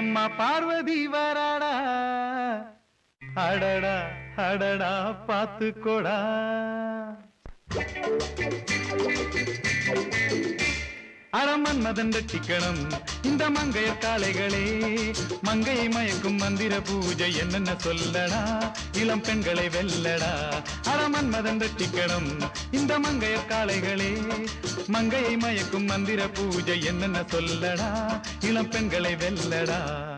அம்மா பார்வதி வராடா. அடடா அடடா பாத்துக்கோடா அறமன் மதன் ரட்டிக்கணும் இந்த மங்கையர் காளைகளே மங்கையை மயக்கும் மந்திர பூஜை என்னென்ன சொல்லடா? இளம் பெண்களை வெல்லடா. அறமன் மதன் ரட்டிக்கணும் இந்த மங்கையர் காளைகளே மங்கையை மயக்கும் மந்திர பூஜை என்னென்ன சொல்லடா? இளம் பெண்களை வெல்லடா.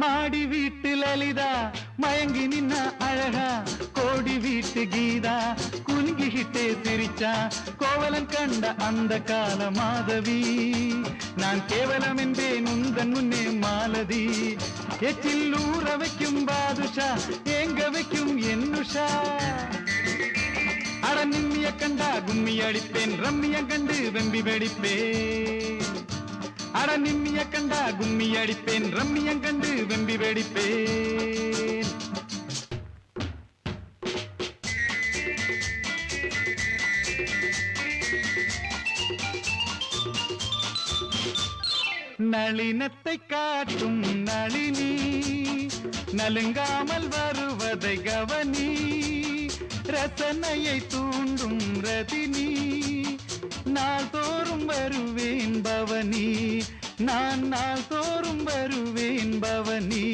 மாடி வீட்டு லலிதா மயங்கி நின்ன அழகா. கோடி வீட்டு கீதா குலுங்கிக்கிட்டே சிரிச்சா. கோவலன் கண்ட அந்த கால மாதவி. நான் கேவலம் என்றேன் உந்தன் முன்னே மாலதி. எச்சில் ஊற வைக்கும் பாதுஷா எங்க வைக்கும் என்னுஷா அட நிம்மிய கண்டா கும்மி அடிப்பேன் ரம்மிய கண்டு வெம்பி வெடிப்பேன். அட நிம்மிய கண்டா கும்மி அடிப்பேன் ரம்மியம் கண்டு வெம்பி வெடிப்பேன். நளினத்தை காட்டும் நளினி நலுங்காமல் வருவதை கவனி ரசனையை தூண்டும் ரதினி. நாள் தோறும் வருவேன் பவனி. நான் நாள் தோறும் வருவேன் பவனி.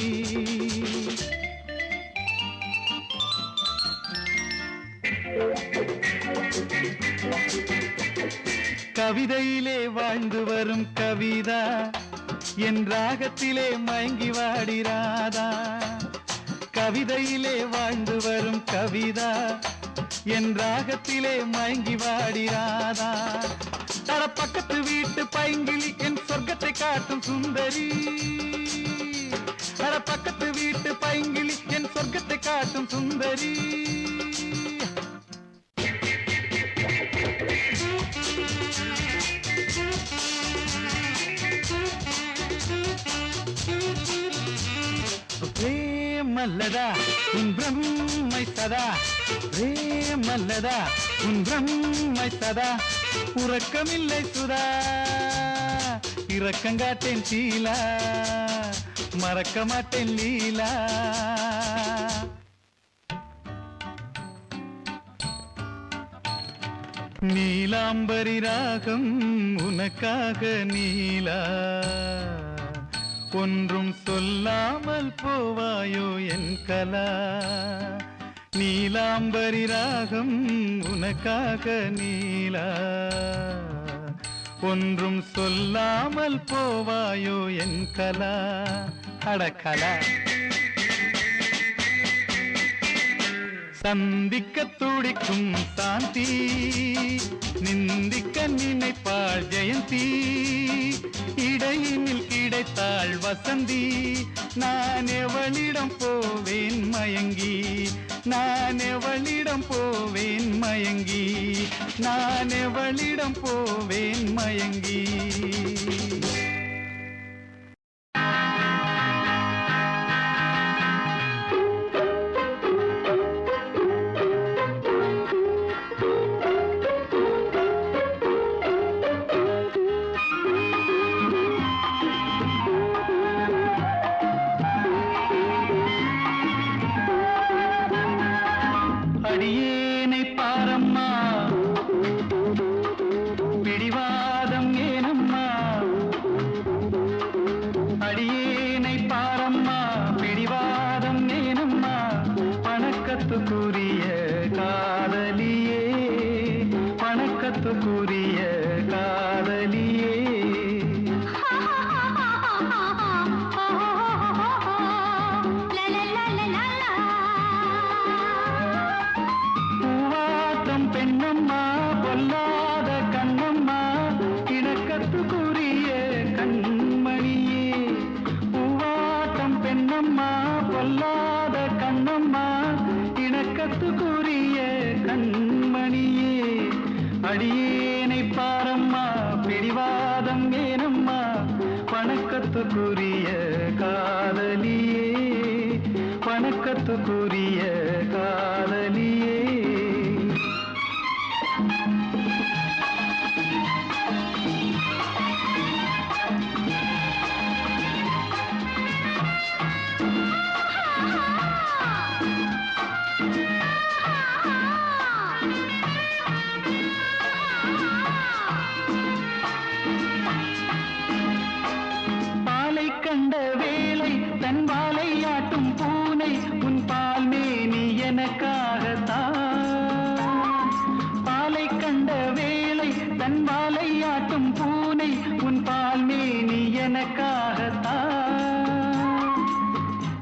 கவிதையிலே வாழ்ந்து வரும் கவிதா என் ராகத்திலே மயங்கி வாடிராதா. கவிதையிலே வாழ்ந்து வரும் கவிதா என் ராகத்திலே மயங்கி வாடிராதா தட பக்கத்து வீட்டு பைங்கிலி என் சொர்க்கத்தை காட்டும் சுந்தரி. தட பக்கத்து வீட்டு பைங்கிலி என் சொர்க்கத்தை காட்டும் சுந்தரி. மல்லதா உன் பிரம்மை சதா. ரே மல்லதா உன் பிரம்மை சதா உறக்கமில்லை சுதா. இரக்கங்காட்டேன் சீலா மறக்க மாட்டேன் லீலா. நீலாம்பரி ராகம் உனக்காக நீலா. ஒன்றும் சொல்லாமல் போவாயோ என் கலா. நீலாம்பரி ராகம் உனக்காக நீலா. ஒன்றும் சொல்லாமல் போவாயோ என் கலா. அடக்கலா சந்திக்க துடிக்கும் சாந்தி நிந்திக்க நினைப்பாள் ஜெயந்தி. இடையினில் கிடைத்தாள் வசந்தி நான் எவளிடம் போவேன் மயங்கி. நான் எவளிடம் போவேன் மயங்கி? நான் எவளிடம் போவேன் மயங்கி? இணக்கத்துக்குரிய கண்மணியே அடியேனை பாரம்மா பிடிவாதம் ஏனம்மா வணக்கத்துக்குரிய தன் வாலை ஆட்டும் பூனை உன் பால் மேனி எனக்காகத்தான்.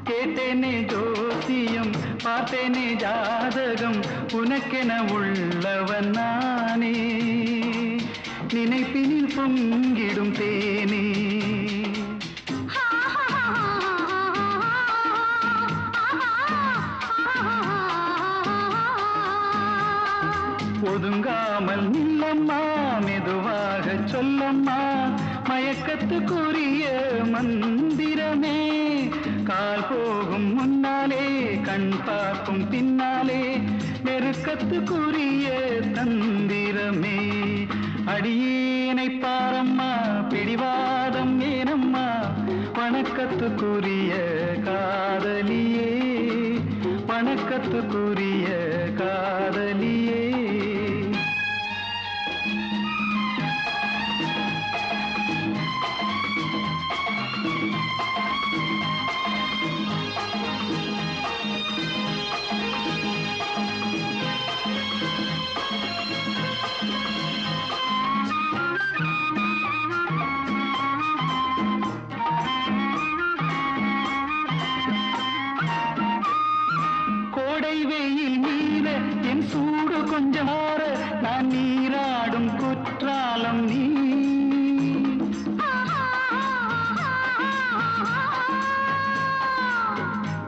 கேட்டேனே ஜோசியம் பார்த்தேனே ஜாதகம் உனக்கென உள்ளவன் நானே. நினைப்பினில் பொங்கிடும் தேனே. வணக்கத்துக்குரிய காதலியே. வணக்கத்துக்குரிய காதலியே.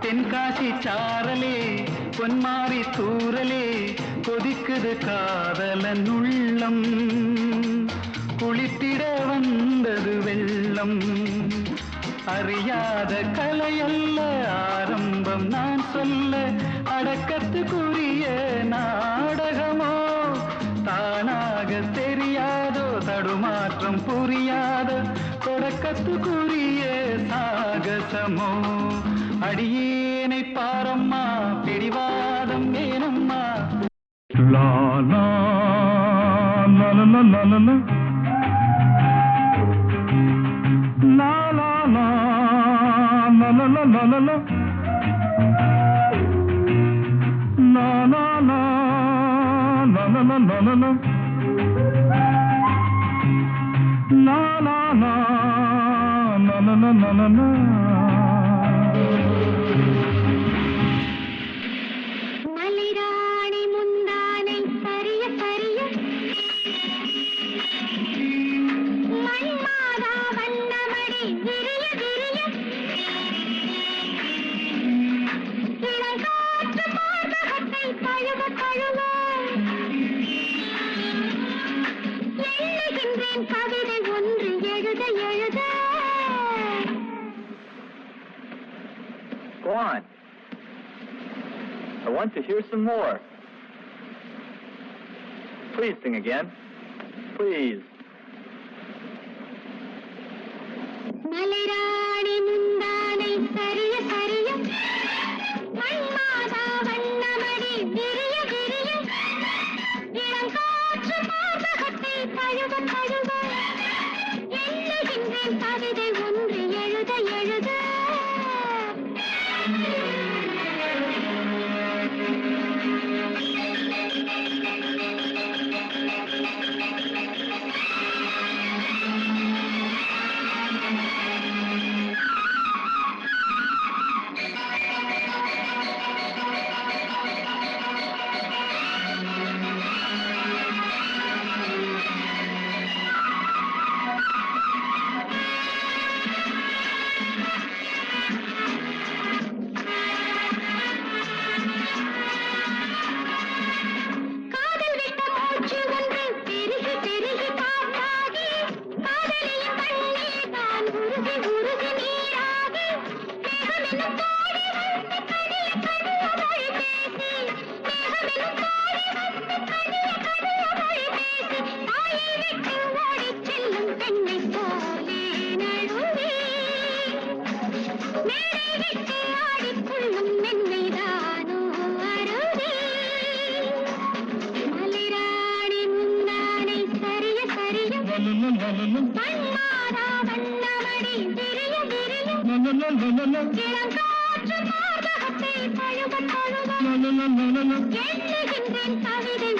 தென்காசி சாரலே பொன்மாரி தூரலே கொதிக்குது காதலன் உள்ளம் குளித்திட வந்தது வெள்ளம். அறியாத கலையல்ல ஆரம்பம் நான் சொல்ல அடக்கத்துக்குரிய நாடகமோ தானாக தெரியாதோ தடுமாற்றம் புரியாத தொடக்கத்துக்குரிய சாகசமோ. அடியேனை பாரம்மா பிடிவாதம் ஏனம்மா La la la la la la la la. La la la Here's some more. Please sing again. Please. Malera. கேட்டுகின்றேன் கவிதை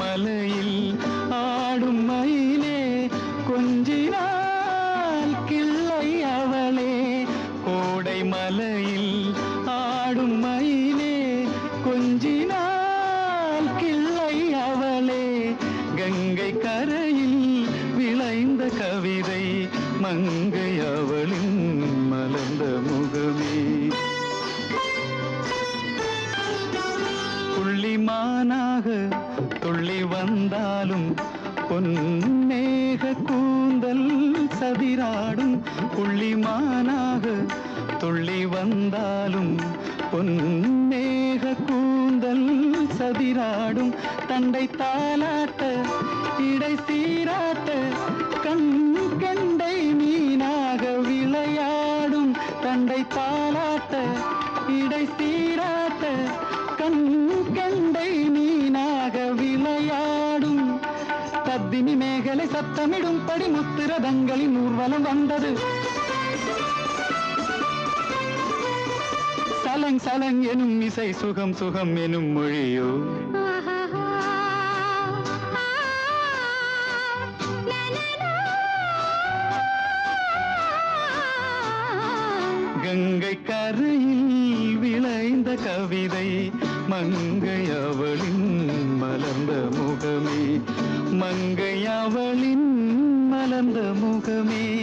மலையில் புள்ளிமானாக துள்ளி வந்தாலும் பொன்மேக கூந்தல் சதிராடும் தண்டை தாலாட்ட இடை சீராட்ட கண் கண்டை மீனாக விளையாடும் தண்டை தாலாட்ட இடை சீராட்ட கண் கண்டை பத்தினி மேகலை சத்தமிடும்படி முத்திரதங்களின் ஊர்வலம் வந்தது. சலங் சலங் எனும் இசை சுகம் சுகம் எனும் மொழியோ? கங்கை கரையில் விளைந்த கவிதை மங்கை அவளின் மலர்ந்த முகமே. மங்கையவளின் மலர்ந்த முகமே.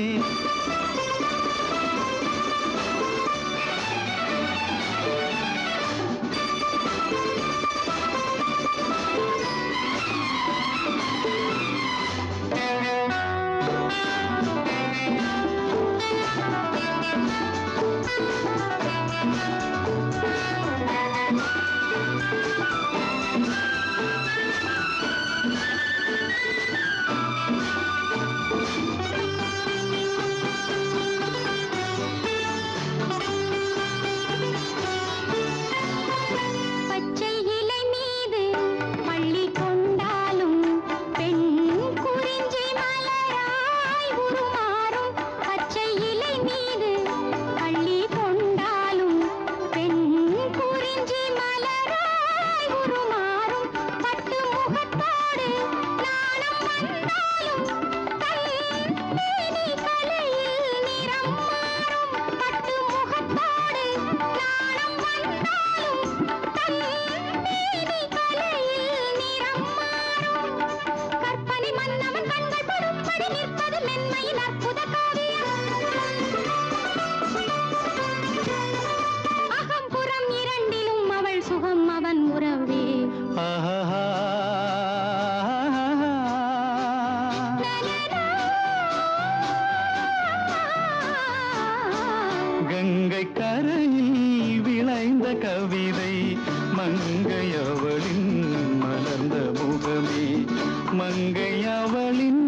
மங்கை அவளின்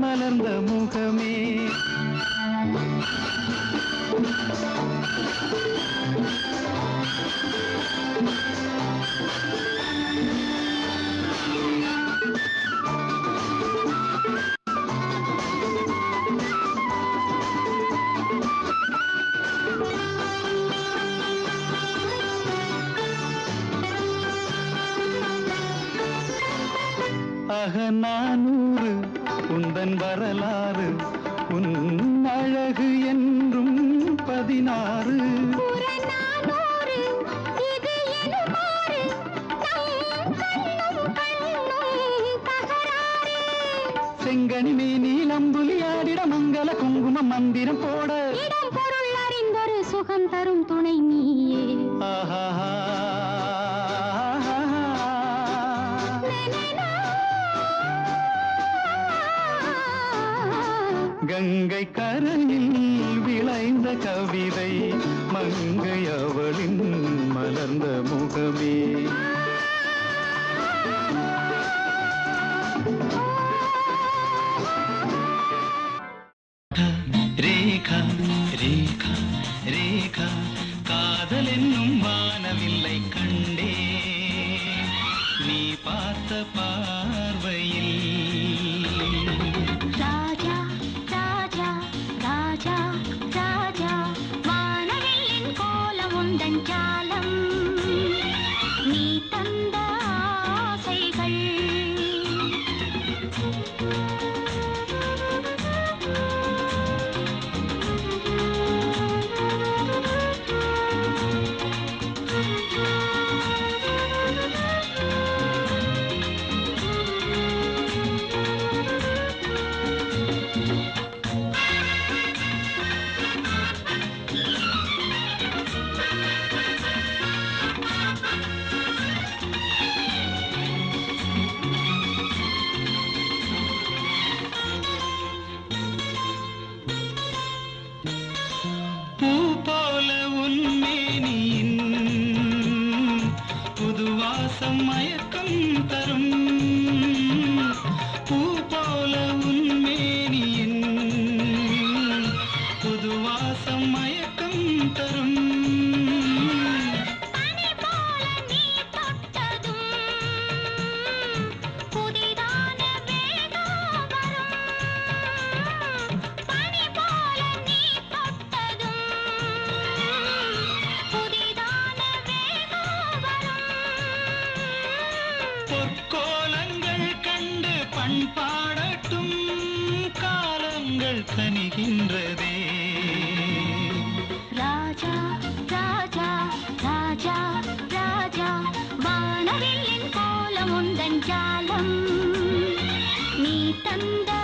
மலர்ந்த முக செங்கனிமே நீலம்புலி ஆடிட மங்கள குங்கும மந்திரம் போட. இடம் பொருள் அறிந்தொரு சுகம் தரும் துணை நீயே. கங்கை கரையில் விளைந்த கவிதை மங்கை அவளின் மலர்ந்த முகமே. bye. உந்தன் ஜாலம். நீ தந்த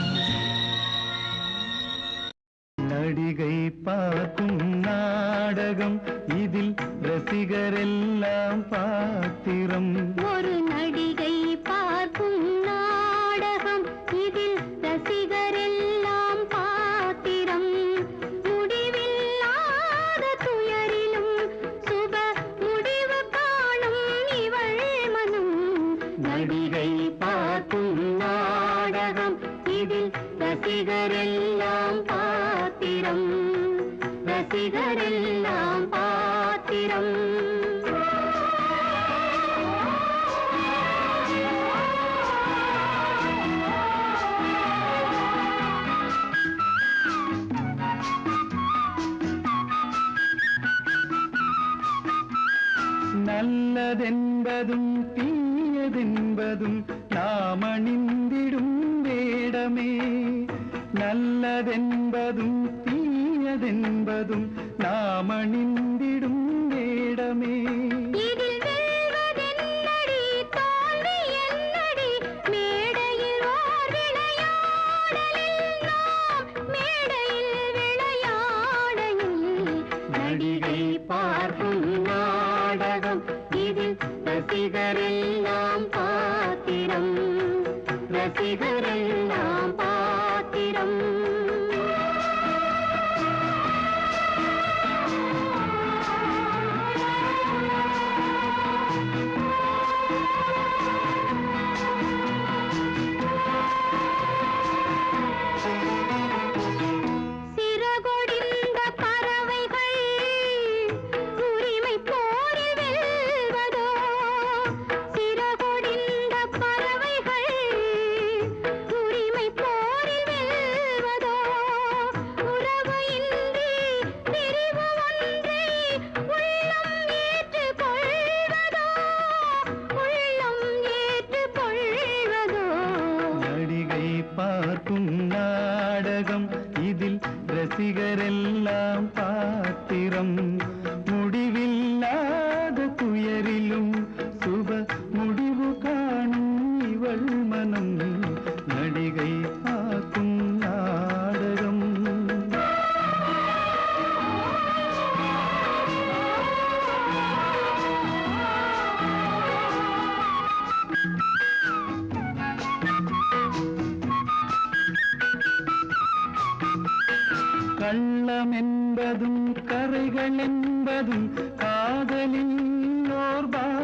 ரசிகரெல்லாம் பாத்திரம். ரசிகரெல்லாம் நல்லதென்பதும் தீயதென்பதும் நாம் அணிந்திடும் வேடமே. நடிகை பார்க்கும் நாடகம் இதில் ரசிகர்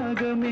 தியாகமே